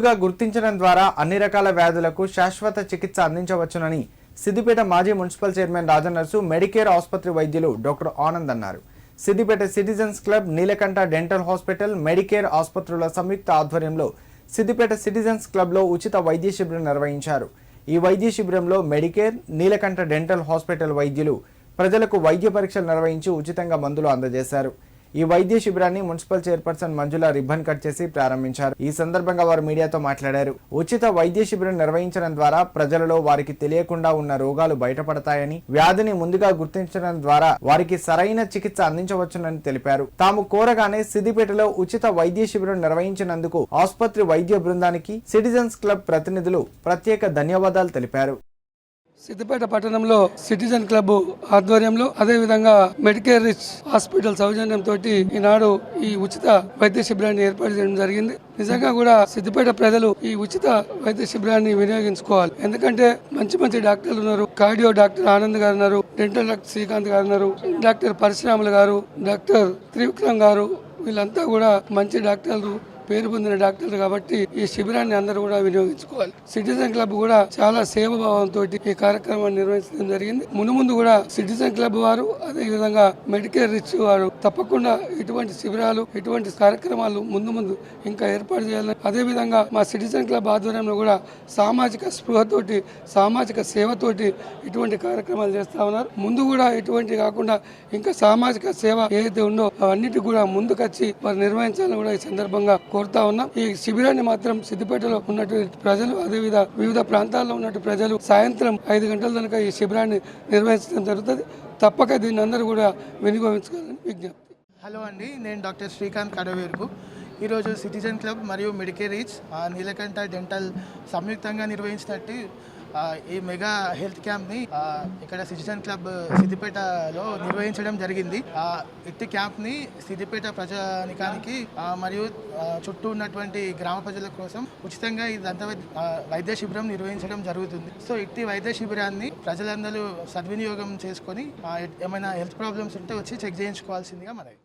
ముందుగా గుర్తించడం ద్వారా అన్ని రకాల వ్యాధులకు శాశ్వత చికిత్స అందించవచ్చునని సిద్దిపేట మాజీ మున్సిపల్ చైర్మన్ రాజనర్సు మెడికేర్ ఆసుపత్రి వైద్యులు డాక్టర్ ఆనంద్ అన్నారు. Siddipet citizens club Neelakanta dental hospital Medicare ఆసుపత్రుల సంయుక్త ఆధ్వర్యంలో సిద్దిపేట సిటిజన్స్ క్లబ్లో ఉచిత వైద్య శిబిరం నిర్వహించారు. ఈ వైద్య శిబిరంలో మెడికేర్ నీలకంఠ డెంటల్ హాస్పిటల్ వైద్యులు ప్రజలకు వైద్య పరీక్షలు నిర్వహించి ఉచితంగా మందులు అందజేశారు. ఈ వైద్య శిబిరాన్ని municipal chairperson Manjula ribbon cut చేసి ప్రారంభించారు. ఈ సందర్భంగా వారు మీడియాతో మాట్లాడారు. ఉచిత వైద్య శిబిరం నిర్వహించడం ద్వారా ప్రజలలో వారికి తెలియకుండా ఉన్న రోగాలు బయటపడతాయని వ్యాధిని ముందుగా గుర్తించడం ద్వారా వారికి సరైన చికిత్స అందించవచ్చునని తెలిపారు. తాము కోరగానే సిద్దిపేటలో ఉచిత వైద్య శిబిరం నిర్వహించినందుకు ఆసుపత్రి వైద్య బృందానికి సిటిజన్స్ క్లబ్ ప్రతినిధులు ప్రత్యేక ధన్యవాదాలు తెలిపారు. సిద్దిపేట పట్టణంలో సిటిజన్ క్లబ్ ఆధ్వర్యంలో అదే విధంగా మెడికేర్ రిచ్ హాస్పిటల్ సౌజన్యంతో ఈనాడు ఈ ఉచిత వైద్య శిబిరాన్ని ఏర్పాటు చేయడం జరిగింది. నిజంగా కూడా సిద్దిపేట ప్రజలు ఈ ఉచిత వైద్య శిబిరాన్ని వినియోగించుకోవాలి. ఎందుకంటే మంచి మంచి డాక్టర్లు ఉన్నారు. కార్డియో డాక్టర్ ఆనంద్ గారు ఉన్నారు డెంటల్ డాక్టర్ శ్రీకాంత్ గారు ఉన్నారు డాక్టర్ పరశురాములు గారు డాక్టర్ త్రివిక్రమ్ గారు వీళ్ళంతా కూడా మంచి డాక్టర్లు. పేరు పొందిన డాక్టర్లు కాబట్టి ఈ శిబిరాన్ని అందరూ కూడా వినియోగించుకోవాలి. సిటిజన్ క్లబ్ కూడా చాలా సేవభావంతో ఈ కార్యక్రమాన్ని నిర్వహించడం జరిగింది. ముందు ముందు కూడా సిటిజన్ క్లబ్ వారు అదే విధంగా మెడికేర్ రిచ్ వారు తప్పకుండా ఇటువంటి శిబిరాలు ఇటువంటి కార్యక్రమాలు ముందు ముందు ఇంకా ఏర్పాటు చేయాలని అదే విధంగా మా సిటిజన్ క్లబ్ ఆధ్వర్యంలో కూడా సామాజిక స్పృహతోటి సామాజిక సేవతోటి ఇటువంటి కార్యక్రమాలు చేస్తా ఉన్నారు. ముందు కూడా ఇటువంటి కాకుండా ఇంకా సామాజిక సేవ ఏదైతే ఉందో అవన్నిటి కూడా ముందుకొచ్చి వారు నిర్వహించాలని కూడా ఈ సందర్భంగా కోరుతా ఉన్నాం ఈ శిబిరాన్ని మాత్రం సిద్దిపేటలో ఉన్నటువంటి ప్రజలు అదేవిధ వివిధ ప్రాంతాల్లో ఉన్నటువంటి ప్రజలు సాయంత్రం ఐదు గంటల తనక ఈ శిబిరాన్ని నిర్వహించడం జరుగుతుంది. తప్పక దీన్ని అందరూ కూడా వినియోగించుకోవాలని విజ్ఞప్తి. హలో అండి నేను డాక్టర్ శ్రీకాంత్ కడవేరుకు. ఈరోజు సిటిజన్ క్లబ్ మరియు మెడికేర్ రీచ్ నీలకంఠ డెంటల్ సంయుక్తంగా నిర్వహించినట్టు ఈ మెగా హెల్త్ క్యాంప్ని ఇక్కడ సిటిజన్ క్లబ్ సిద్దిపేటలో నిర్వహించడం జరిగింది. ఆ, ఇట్టి క్యాంప్ని సిద్దిపేట ప్రజానికానికి మరియు చుట్టూ ఉన్నటువంటి గ్రామ ప్రజల కోసం ఉచితంగా ఈ దంత వైద్య శిబిరం నిర్వహించడం జరుగుతుంది. సో ఇట్టి వైద్య శిబిరాన్ని ప్రజలందరూ సద్వినియోగం చేసుకొని ఏమైనా హెల్త్ ప్రాబ్లమ్స్ ఉంటే వచ్చి చెక్ చేయించుకోవాల్సిందిగా మనవి.